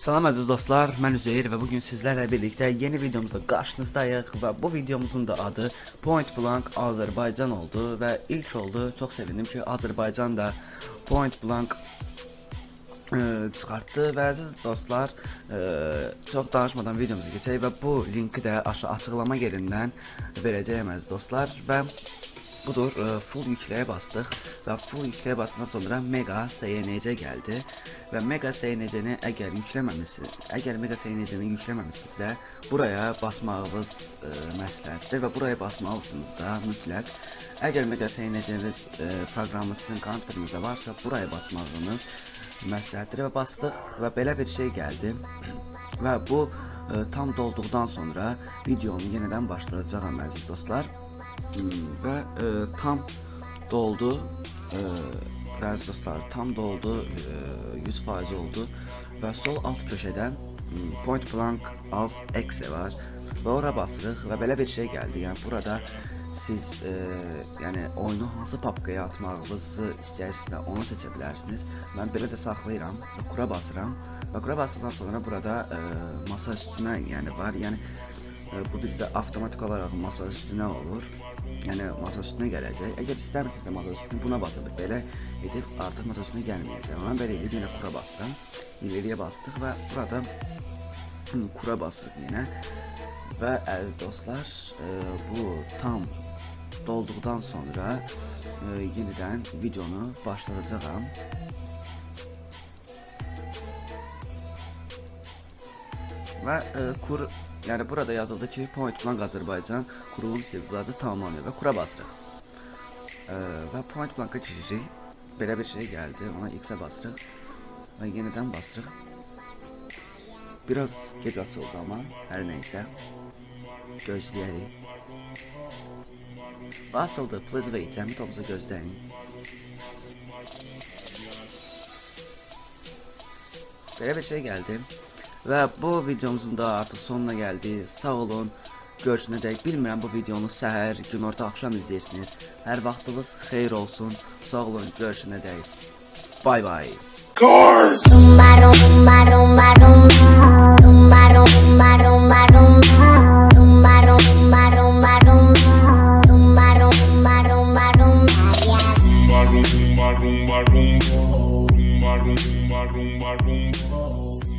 Salam əziz dostlar, mən Üzeyir və bugün sizlərlə birlikdə yeni videomuzda qarşınızdayıq və bu videomuzun da adı Point Blank Azərbaycan oldu və ilk oldu. Çox sevindim ki, Azərbaycan da Point Blank e, çıxartdı və əziz dostlar, e, çox danışmadan videomuza keçək və bu linki də aşağı açıqlama yerindən verəcəyəm əziz dostlar və budur e, full yükləyə bastıq və full yükləyə basdıqdan sonra mega SNC gəldi və mega SNC-ni əgər yükləməmisiniz, əgər mega SNC-ni yükləməmisinizsə buraya basmağınız e, məsləhətdir və buraya basmalısınız da mütləq. Əgər mega SNC-niz e, proqramı sizin kompüterinizdə varsa buraya basmağınız məsləhətdir və bastıq və belə bir şey gəldi və bu tam dolduqdan sonra videonu yenidən başlayacağam əziz dostlar. Hmm, və e, tam doldu e, əziz dostlar tam doldu e, 100% oldu. Və sol alt köşədən hmm, point blank az exe var. Və ora basırıq və belə bir şey gəldi. Yəni burada siz e, yəni oyunu hansı papkaya atmağınızı istəyirsinizsə onu seçə bilərsiniz mən belə də saxlayıram və kura basıram və kura basdıqdan sonra burada e, masa üstünə yəni var yəni e, bu bizdə avtomatik olaraq masa üstünə olur yəni masa üstünə gələcək. Əgər istəmirsinizsə masa üstünə buna basılır. Belə edib artıq masa üstünə gəlməyəcək. Ona belə edib yenə kura basıram. İleriyə bastıq və burada hı, kura basdıq yenə. Və əziz dostlar, e, bu tam dolduqdan sonra e, yenidən videonu başladacağam. Və e, kur yəni burada yazıldı ki, Point Blank Azərbaycan kurulum sertifikatı tamamlanıyor və kura basırıq. E, və Point Blanka keçirik. Belə bir şey gəldi. Ona X-ə basırıq və yenidən basırıq. Biraz gec açıldı amma hər nəysə. Gözləyərik. Please wait. Zəhmət olmasa gözləyin. Belə bir şey gəldi. Və bu videomuzun da artıq sonuna gəldi. Sağ olun. Görüşənədək. Bilmirəm bu videonu səhər, günorta, axşam izləyirsiniz. Hər vaxtınız xeyir olsun. Sağ olun. Görüşənədək. Bay bay. Rumba, rumba, rumba, rumba. rumba, rumba, rumba, rumba.